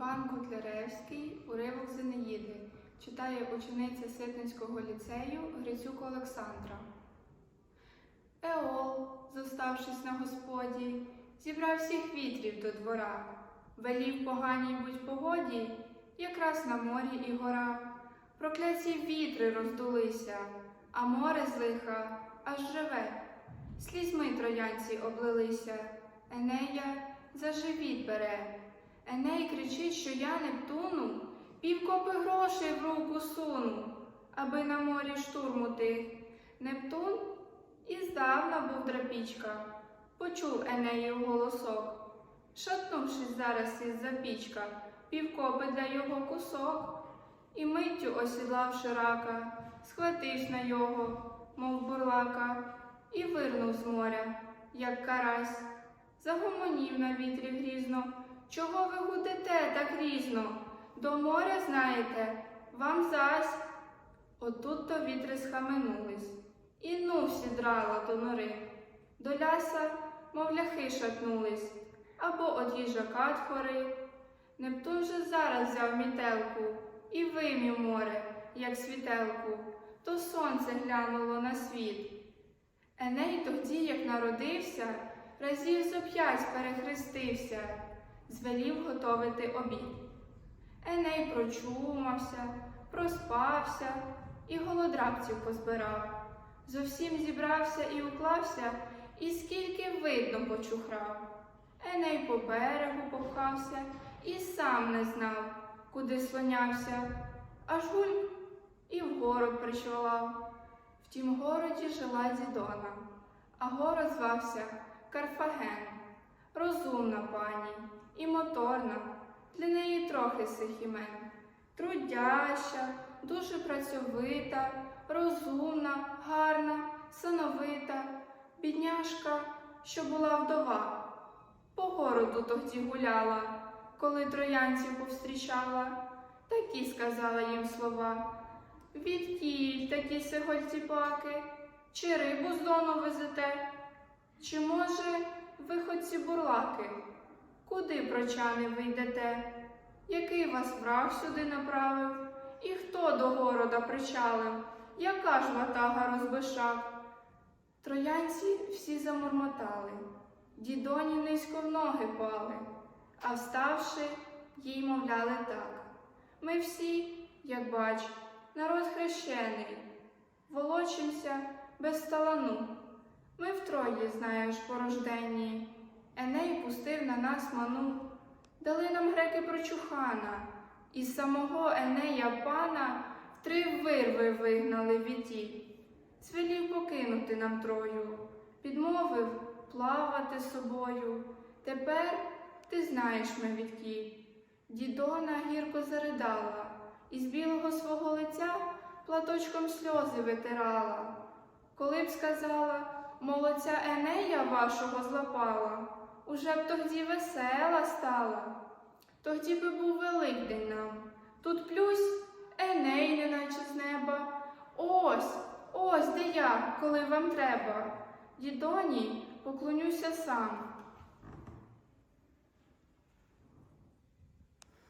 Іван Котляревський, уривок з Енеїди, читає учениця Ситницького ліцею Грицюк Олександра. Еол, зоставшись на господі, зібрав всіх вітрів до двора, велів поганій будь погоді, якраз на морі і гора. Прокляті вітри роздулися, а море з лиха аж живе. Слізьми троянці облилися, Енея за живіт бере. Еней кричить, що я Нептуну півкопи грошей в руку суну, аби на морі штурму тих. Нептун і здавна був драпічка, почув Енеїв голосок. Шатнувшись зараз із запічка, півкопи для його кусок, і миттю осідлавши рака, схватився на його, мов бурлака, і вирнув з моря, як карась. Загомонів на вітрі грізно. Чого ви гудите так грізно? До моря знаєте, вам зась. Отут то вітри схаменулись, і ну сідрала до нори. До ляса, мов ляхи шатнулись, або от їжака тхори. Нептун же зараз взяв мітелку і вимів море, як світелку, то сонце глянуло на світ. Еней тоді, як народився, разів зо п'ять перехрестився, звелів готовити обід. Еней прочумався, проспався і голодрабців позбирав. Зовсім зібрався і уклався, і скільки видно почухрав. Еней по берегу попхався і сам не знав, куди слонявся, аж гуль і в город причвалав. В тім городі жила дідона, а город звався Карфаген. Розумна пані і моторна, для неї трохи сих імен. Трудяща, дуже працьовита, розумна, гарна, сановита, бідняшка, що була вдова. По городу тоді гуляла, коли троянців повстрічала, такі сказала їм слова. Відкіль такі сигольціпаки, чи рибу з дону везете? Чи, може, ви хоч ці бурлаки? Куди, прочани, ви йдете? Який вас враг сюди направив? І хто до города причалив? Яка ж ватага розбишак? Троянці всі замормотали, дідоні низько в ноги пали, а вставши, їй мовляли так. Ми всі, як бач, народ хрещений, волочимся без талану. Ми втроє, знаєш, порожденні, Еней пустив на нас ману, дали нам греки прочухана, і самого Енея пана три вирви вигнали відтіль. Звелів покинути нам трою, підмовив плавати собою. Тепер ти знаєш ми відкіль. Дідона гірко заридала, і з білого свого лиця платочком сльози витирала. Коли б сказала, молодця Енея вашого злапала, уже б тоді весела стала. Тоді би був Великдень нам. Тут плюсь Еней, неначе з неба. Ось, ось де я, коли вам треба. Дідоні поклонюся сам,